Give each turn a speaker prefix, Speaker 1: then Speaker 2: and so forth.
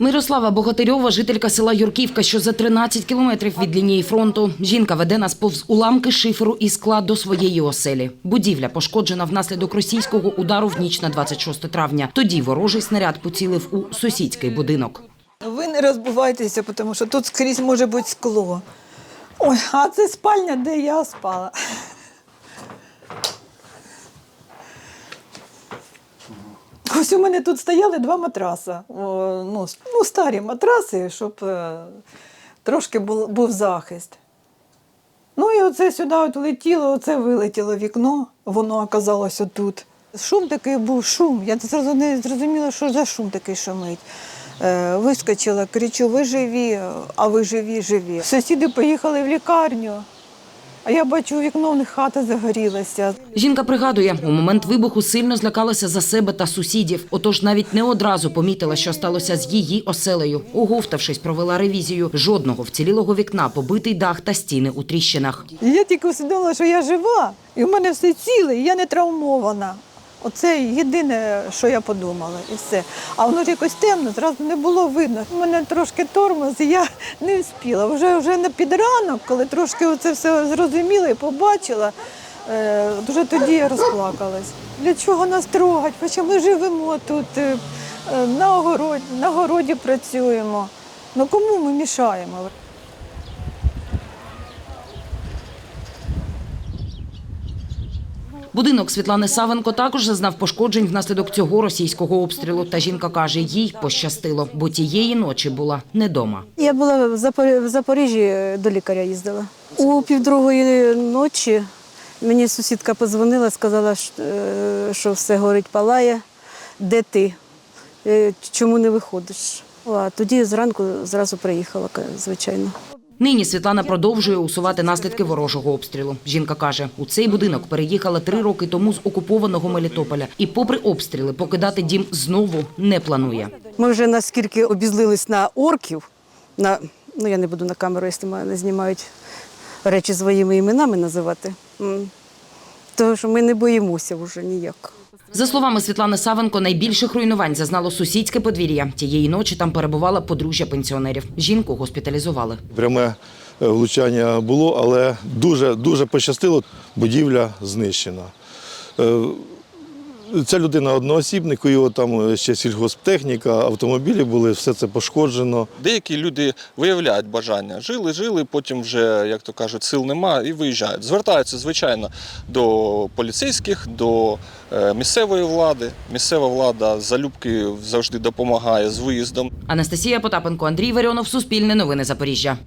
Speaker 1: Мирослава Богатирьова, жителька села Юрківка, що за 13 кілометрів від лінії фронту. Жінка веде нас повз уламки шиферу і скла до своєї оселі. Будівля пошкоджена внаслідок російського удару в ніч на 26 травня. Тоді ворожий снаряд поцілив у сусідський будинок.
Speaker 2: Ви не розбувайтеся, тому що тут скрізь може бути скло. Ой, а це спальня, де я спала. Ось у мене тут стояли два матраса. О, ну, ну, старі матраси, щоб е, трошки був, був захист. Ну і оце сюди от летіло, оце вилетіло вікно, воно оказалося тут. Шум такий був, шум. Я не зрозуміла, що за шум такий шумить. Е, вискочила, кричу, ви живі, а ви живі, живі. Сусіди поїхали в лікарню, а я бачу, у вікно в них хата загорілася.
Speaker 1: Жінка пригадує, у момент вибуху сильно злякалася за себе та сусідів. Отож навіть не одразу помітила, що сталося з її оселею. Оговтавшись, провела ревізію. Жодного вцілілого вікна, побитий дах та стіни у тріщинах.
Speaker 2: Я тільки усвідомила, що я жива, і в мене все ціле, і я не травмована. Оце єдине, що я подумала, і все. А воно ж якось темно, зразу не було видно. У мене трошки тормоз, і я не вспіла. Вже вже на підранок, коли трошки це все зрозуміла і побачила, е, вже тоді я розплакалась. Для чого нас трогать? Хоча ми живемо тут, е, на огороді, на городі працюємо. Ну кому ми мішаємо?
Speaker 1: Будинок Світлани Савенко також зазнав пошкоджень внаслідок цього російського обстрілу. Та жінка каже, їй пощастило, бо тієї ночі була не дома.
Speaker 3: Я була в Запоріжжі, е, до лікаря їздила. У півдругої ночі мені сусідка подзвонила, сказала, що, е, все горить, палає. Де ти? Е, Чому не виходиш? А тоді зранку зразу приїхала, звичайно.
Speaker 1: Нині Світлана продовжує усувати наслідки ворожого обстрілу. Жінка каже, у цей будинок переїхала три роки тому з окупованого Мелітополя. І попри обстріли, покидати дім знову не планує.
Speaker 3: Ми вже наскільки обізлились на орків, на, ну я не буду на камеру, якщо мене знімають речі своїми іменами називати. Тому що ми не боїмося вже ніяк.
Speaker 1: За словами Світлани Савенко, найбільших руйнувань зазнало сусідське подвір'я. Тієї ночі там перебувала подружжя пенсіонерів. Жінку госпіталізували.
Speaker 4: Пряме е, влучання було, але дуже дуже пощастило. Будівля знищена. Е, Ця людина одноосібник, у його там ще сільгосптехніка, автомобілі були, все це пошкоджено.
Speaker 5: Деякі люди виявляють бажання. Жили, жили, потім вже, як то кажуть, сил нема і виїжджають. Звертаються, звичайно, до поліцейських, до е, місцевої влади. Місцева влада залюбки завжди допомагає з виїздом.
Speaker 1: Анастасія Потапенко, Андрій Варіонов, Суспільне новини Запоріжжя.